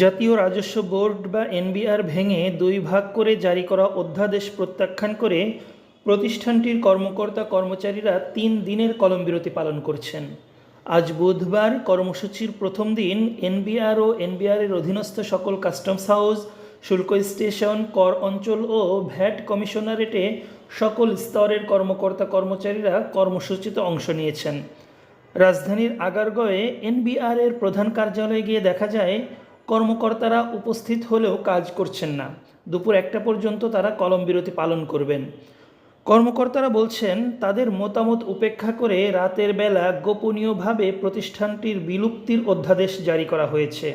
জাতীয় রাজস্ব বোর্ড বা এনবিআর ভেঙে দুই ভাগ করে জারি করা অধ্যাদেশ প্রত্যাখ্যান করে প্রতিষ্ঠানটির কর্মকর্তা কর্মচারীরা তিন দিনের কলম বিরতি পালন করছেন। আজ বুধবার কর্মসূচির প্রথম দিন এনবিআর ও এনবিআরের অধীনস্থ সকল কাস্টমস হাউস, শুল্ক স্টেশন, কর অঞ্চল ও ভ্যাট কমিশনারেটে সকল স্তরের কর্মকর্তা কর্মচারীরা কর্মসূচিতে অংশ নিয়েছেন। রাজধানীর আগারগয়ে এনবিআর এর প্রধান কার্যালয়ে গিয়ে দেখা যায় কর্মকর্তারা উপস্থিত হলেও কাজ করছেন না। দুপুর একটা পর্যন্ত তারা কলম বিরতি পালন করবেন। কর্মকর্তারা বলছেন, তাদের মতামত উপেক্ষা করে রাতের বেলা গোপনীয়ভাবে প্রতিষ্ঠানটির বিলুপ্তির অধ্যাদেশ জারি করা হয়েছে।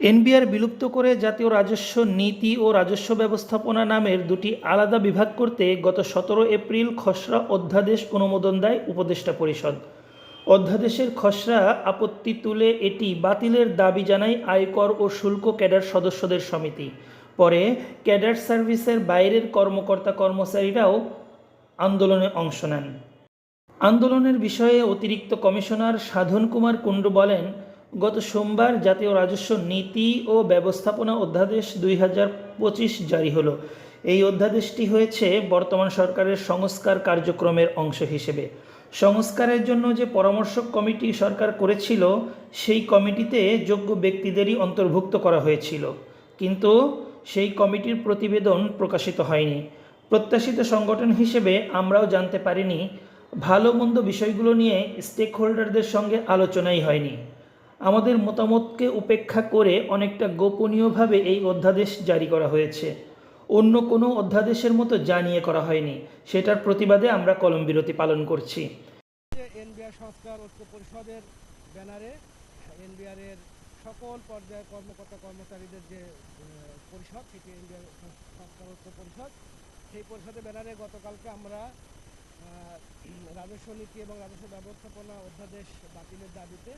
এনবিআর বিলুপ্ত করে জাতীয় রাজস্ব নীতি ও রাজস্ব ব্যবস্থাপনা নামের দুটি আলাদা বিভাগ করতে গত সতেরো এপ্রিল খসড়া অধ্যাদেশ অনুমোদন দেয় উপদেষ্টা পরিষদ। অধ্যাদেশের খসড়া আপত্তি তুলে এটি বাতিলের দাবি জানায় আয়কর ও শুল্ক ক্যাডার সদস্যদের সমিতি। পরে ক্যাডার সার্ভিসের বাইরের কর্মকর্তা কর্মচারীরাও আন্দোলনে অংশ নেন। আন্দোলনের বিষয়ে অতিরিক্ত কমিশনার সাধন কুমার কুণ্ডু বলেন, গত সোমবার জাতীয় রাজস্ব নীতি ও ব্যবস্থাপনা অধ্যাদেশ দুই হাজার পঁচিশ জারি হলো। এই অধ্যাদেশটি হয়েছে বর্তমান সরকারের সংস্কার কার্যক্রমের অংশ হিসেবে। সংস্কারের জন্য যে পরামর্শক কমিটি সরকার করেছিল, সেই কমিটিতে যোগ্য ব্যক্তিদেরই অন্তর্ভুক্ত করা হয়েছিল। কিন্তু সেই কমিটির প্রতিবেদন প্রকাশিত হয়নি। প্রত্যাশিত সংগঠন হিসেবে আমরাও জানতে পারিনি, ভালো মন্দ বিষয়গুলো নিয়ে স্টেক হোল্ডারদের সঙ্গে আলোচনাই হয়নি। আমাদের মতামতকে উপেক্ষা করে অনেকটা গোপনীয়ভাবে এই অধ্যাদেশ জারি করা হয়েছে। অন্য কোনো অধ্যাদেশের মতো জানিয়ে করা হয়নি। সেটার প্রতিবাদে আমরা কলম বিরতি পালন করছি। এনবিআর সংস্কার ঐক্য পরিষদের ব্যানারে এনবিআরের সকল পর্যায়ের কর্মকর্তা কর্মচারীদের যে পরিষদ, সেটি এনবিআর সংস্কার ঐক্য পরিষদ, সেই পরিষদের ব্যানারে গতকালকে আমরা রাজস্ব নীতি এবং রাজস্ব ব্যবস্থাপনা অধ্যাদেশ বাতিলের দাবিতে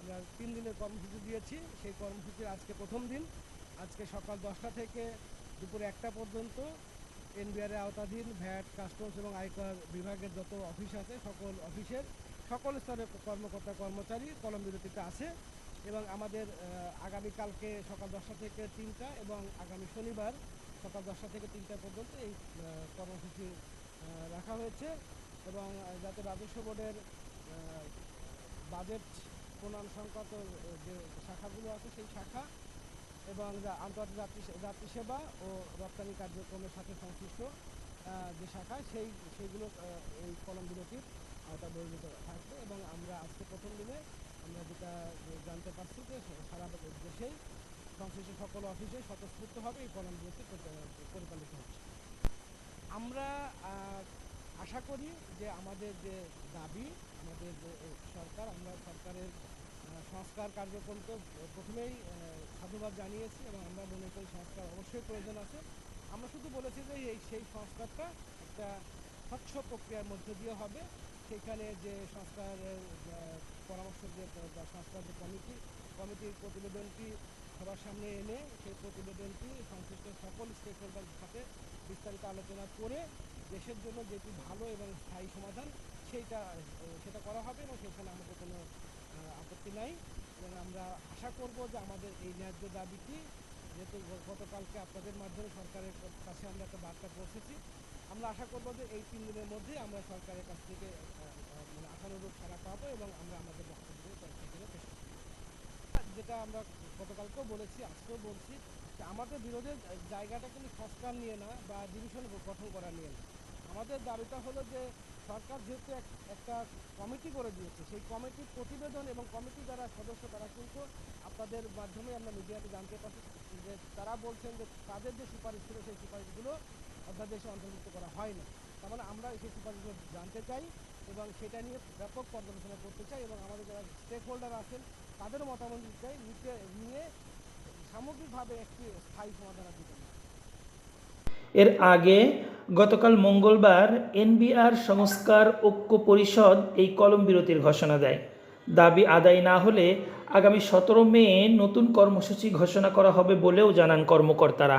আমরা তিন দিনের কর্মসূচি দিয়েছি। সেই কর্মসূচির আজকে প্রথম দিন। আজকে সকাল দশটা থেকে দুপুর একটা পর্যন্ত এনবিআর আওতাধীন ভ্যাট, কাস্টমস এবং আয়কর বিভাগের যত অফিস আছে, সকল অফিসের সকল স্তরের কর্মকর্তা, কর্মচারী কলম বিরতিতে আছে এবং আমাদের আগামীকালকে সকাল দশটা থেকে তিনটা এবং আগামী শনিবার সকাল দশটা থেকে তিনটা পর্যন্ত এই কর্মসূচি রাখা হয়েছে এবং যাতে রাজস্ব বোর্ডের বাজেট প্রণয়ন সংক্রান্ত যে শাখাগুলো আছে, সেই শাখা এবং আন্তর্জাতিক যাত্রী সেবা ও রপ্তানি কার্যক্রমের সাথে সংশ্লিষ্ট যে শাখা, সেই, সেইগুলো এই কলম বিরতির আওতা বহির্ভূত থাকবে এবং আমরা আজকে প্রথম দিনে আমরা যেটা জানতে পারছি যে সারা দেশেই সংশ্লিষ্ট সকল অফিসে স্বতঃস্ফূর্তভাবে এই কলম বিরতি পরি- পরিচালিত হচ্ছে। আমরা আশা করি যে আমাদের যে দাবি, আমাদের যে সরকার, আমরা সরকারের সংস্কার কার্যক্রম তো প্রথমেই সাধুবাদ জানিয়েছি এবং আমরা মনে করি সংস্কার অবশ্যই প্রয়োজন আছে। আমরা শুধু বলেছি যে এই, সেই সংস্কারটা একটা স্বচ্ছ প্রক্রিয়ার মধ্যে দিয়ে হবে। সেখানে যে সংস্কারের পরামর্শ যে সংস্কার যে কমিটি, কমিটির প্রতিবেদনটি সবার সামনে এনে সেই প্রতিবেদনটি সংশ্লিষ্ট সকল স্টেক হোল্ডারের সাথে বিস্তারিত আলোচনা করে দেশের জন্য যেটি ভালো এবং স্থায়ী সমাধান, সেইটা সেটা করা হবে এবং সেখানে আমাদের কোনো আপত্তি নাই এবং আমরা আশা করব যে আমাদের এই ন্যায্য দাবিটি, যেহেতু গতকালকে আপনাদের মাধ্যমে সরকারের কাছে আমরা একটা বার্তা পৌঁছেছি, আমরা আশা করব যে এই তিন দিনের মধ্যেই আমরা সরকারের কাছ থেকে মানে আশানুরূপ সারা পাবো এবং আমরা আমাদের বক্তব্য সেখানে পেশ যেটা আমরা গতকালকেও বলেছি, আজকেও বলছি যে আমাদের বিরোধের জায়গাটা কিন্তু সংস্কার নিয়ে না বা ডিভিশন গঠন করা নিয়ে না। আমাদের দাবিটা হলো যে সরকার যেহেতু এক- একটা কমিটি করে দিয়েছে, সেই কমিটির প্রতিবেদন এবং কমিটি যারা সদস্য তারা কিন্তু আপনাদের মাধ্যমে আমরা মিডিয়াতে জানতে পারছি যে তারা বলছেন যে তাদের যে সুপারিশ ছিল সেই সুপারিশগুলো অধ্যাদেশে অন্তর্ভুক্ত করা হয়নি তার মানে আমরা সেই সুপারিশগুলো জানতে চাই এবং সেটা নিয়ে ব্যাপক পর্যালোচনা করতে চাই এবং আমাদের যারা স্টেক হোল্ডার আছেন তাদের মতামত নিতে চাই নিতে নিয়ে সামগ্রিকভাবে একটি স্থায়ী সমাধানের দিতে। এর আগে গতকাল মঙ্গলবার এনবিআর সংস্কার ঐক্য পরিষদ এই কলম বিরতির ঘোষণা দেয়। দাবি আদায় না হলে আগামী সতেরো মে নতুন কর্মসূচি ঘোষণা করা হবে বলেও জানান কর্মকর্তারা।